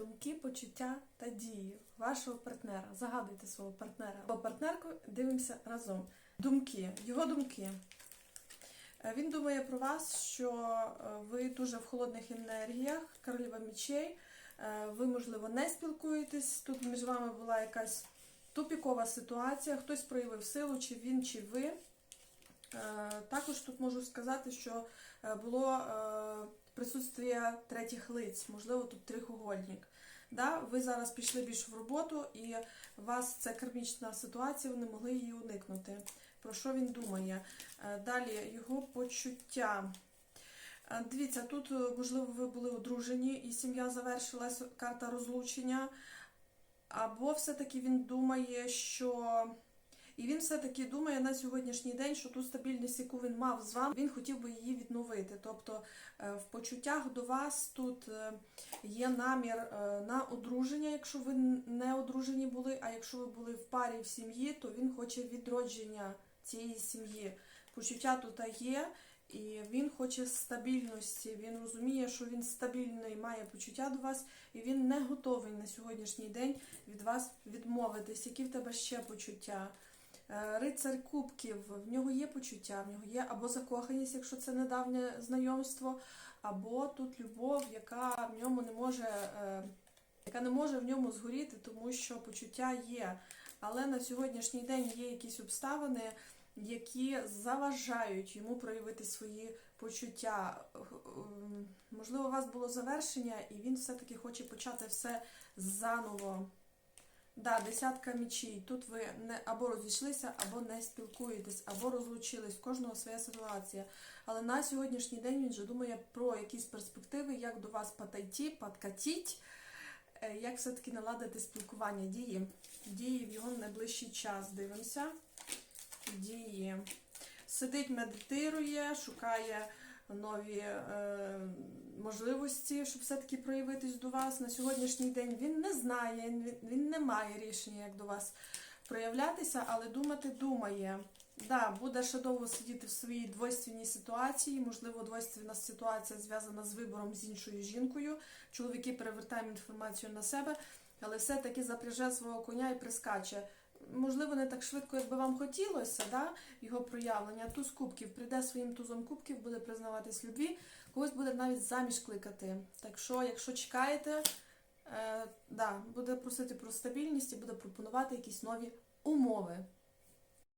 думки, почуття та дії вашого партнера. Загадуйте свого партнера або партнерку, дивимося разом. Думки, його думки. Е, Він думає про вас, що е, ви дуже в холодних енергіях, королева мечей. Е, Ви, можливо, не спілкуєтесь. Тут між вами була якась тупікова ситуація, хтось проявив силу, чи він, чи ви. Також тут можу сказати, що було присутствие третіх лиць, можливо, тут трихугольник. Да? Ви зараз пішли більш в роботу, і вас це кармічна ситуація, ви не могли її уникнути. Про що він думає? Е, Далі його почуття. Е, Дивіться, тут, е, можливо, ви були одружені і сім'я завершилась, карта розлучення. Або все-таки він думає, що. І він все-таки думає на сьогоднішній день, що ту стабільність, яку він мав з вами, він хотів би її відновити. Тобто е, в почуттях до вас тут е, є намір е, на одруження, якщо ви не одружені були, а якщо ви були в парі в сім'ї, то він хоче відродження цієї сім'ї. Почуття тут є, і він хоче стабільності. Він розуміє, що він стабільний, має почуття до вас, і він не готовий на сьогоднішній день від вас відмовитись. Які в тебе ще почуття? Е, Рицар кубків, в нього є почуття, в нього є або закоханість, якщо це недавнє знайомство, або тут любов, яка в ньому не може, е, яка не може в ньому згоріти, тому що почуття є. Але на сьогоднішній день є якісь обставини, які заважають йому проявити свої почуття. Ем, Можливо, у вас було завершення, і він все-таки хоче почати все заново. Да, десятка мічей. Тут ви не або розійшлися, або не спілкуєтесь, або розлучились. В кожного своя ситуація. Але на сьогоднішній день він вже думає про якісь перспективи, як до вас подойти, подкатіть, е, як все-таки наладити спілкування дії. Дії в його найближчий час. Дивимося. Дії. Сидить, медитує, шукає нові е, можливості, щоб все-таки проявитись до вас. На сьогоднішній день він не знає, він, не має рішення, як до вас проявлятися, але думати думає. Да, буде ще довго сидіти в своїй двойственній ситуації. Можливо, двойственна ситуація зв'язана з вибором з іншою жінкою. Чоловіки перевертаємо інформацію на себе, але все-таки запряже свого коня і прискаче. Можливо, не так швидко, як би вам хотілося, да, його проявлення. Туз кубків прийде своїм тузом кубків, буде признаватись любві, когось буде навіть заміж кликати. Так що, якщо чекаєте, е, да, буде просити про стабільність і буде пропонувати якісь нові умови.